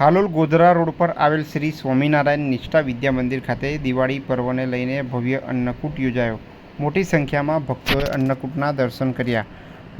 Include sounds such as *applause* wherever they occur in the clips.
Halol Godhra road પર આવેલ શ્રી સ્વામિનારાયણ નિષ્ઠા વિદ્યા મંદિર ખાતે દિવાળી પર્વને લઈને ભવ્ય અન્નકૂટ યોજાયો. મોટી સંખ્યામાં ભક્તોએ અન્નકૂટના દર્શન કર્યા.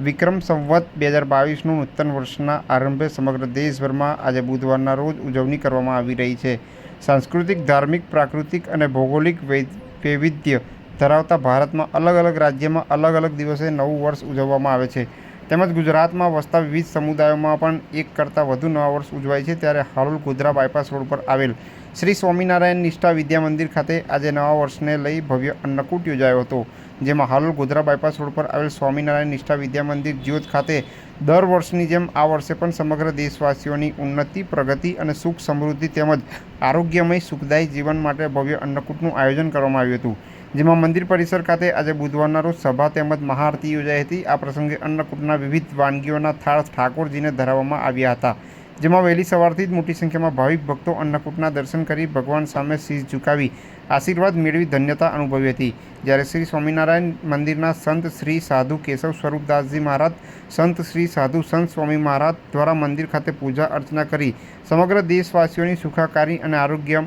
વિક્રમ સંવત બે હજાર બાવીસનું નૂતન વર્ષના આરંભે સમગ્ર દેશભરમાં આજે બુધવારના રોજ ઉજવણી કરવામાં આવી રહી છે. સાંસ્કૃતિક, ધાર્મિક, પ્રાકૃતિક અને ભૌગોલિક વૈવિધ્ય ધરાવતા ભારતમાં અલગ અલગ રાજ્યમાં અલગ અલગ દિવસે નવું વર્ષ ઉજવવામાં આવે છે. તેમજ ગુજરાતમાં વસતા વિવિધ સમુદાયોમાં પણ એક કરતાં વધુ નવા વર્ષ ઉજવાય છે ત્યારે હાલોલ ગોધરા બાયપાસ રોડ પર આવેલ શ્રી સ્વામિનારાયણ નિષ્ઠા વિદ્યા મંદિર ખાતે આજે નવા વર્ષને લઈ ભવ્ય અન્નકૂટ યોજાયો હતો. જેમાં હાલોલ ગોધરા બાયપાસ રોડ પર આવેલ સ્વામિનારાયણ નિષ્ઠા વિદ્યા મંદિર જ્યોત ખાતે દર વર્ષની જેમ આ વર્ષે પણ સમગ્ર દેશવાસીઓની ઉન્નતિ, પ્રગતિ અને સુખ સમૃદ્ધિ તેમજ આરોગ્યમય, સુખદાયી જીવન માટે ભવ્ય અન્નકૂટનું આયોજન કરવામાં આવ્યું હતું. જેમાં મંદિર પરિસર ખાતે આજે બુધવારના રોજ સભા તેમજ મહાઆરતી યોજાઈ હતી. આ પ્રસંગે અન્નકૂટના વિવિધ વાનગીઓના થાળ ઠાકોરજીને ધરાવવામાં આવ્યા હતા. જેમાં વહેલી સવારથી જ મોટી સંખ્યામાં ભાવિક ભક્તો અન્નકૂટના દર્શન કરી ભગવાન સામે શીશ ઝુકાવી આશીર્વાદ મેળવી ધન્યતા અનુભવી હતી. જ્યારે શ્રી સ્વામિનારાયણ મંદિરના સંત શ્રી સાધુ કેશવ સ્વરૂપદાસજી મહારાજ, સંત શ્રી સાધુ સંત સ્વામી મહારાજ દ્વારા મંદિર ખાતે પૂજા અર્ચના કરી સમગ્ર દેશવાસીઓની સુખાકારી અને આરોગ્ય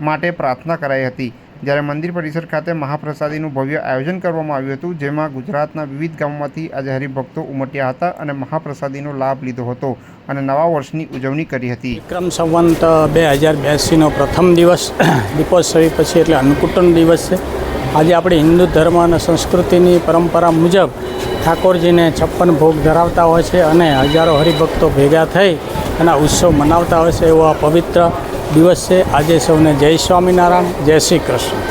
માટે પ્રાર્થના કરાઈ હતી. જ્યારે મંદિર પરિસર ખાતે મહાપ્રસાદીનું ભવ્ય આયોજન કરવામાં આવ્યું હતું, જેમાં ગુજરાતના વિવિધ ગામોમાંથી આજે હરિભક્તો ઉમટ્યા હતા અને મહાપ્રસાદીનો લાભ લીધો હતો અને નવા વર્ષની ઉજવણી કરી હતી. વિક્રમ સંવંત બે હજાર બ્યાસીનો પ્રથમ દિવસ, *coughs* દીપોત્સવી પછી એટલે અન્નકૂટન દિવસ છે. આજે આપણે હિન્દુ ધર્મ અને સંસ્કૃતિની પરંપરા મુજબ ઠાકોરજીને છપ્પન ભોગ ધરાવતા હોય છે અને હજારો હરિભક્તો ભેગા થઈ અને ઉત્સવ મનાવતા હોય છે એવો આ પવિત્ર દિવસ છે. આજે સૌને જય સ્વામિનારાયણ જય શ્રી કૃષ્ણ.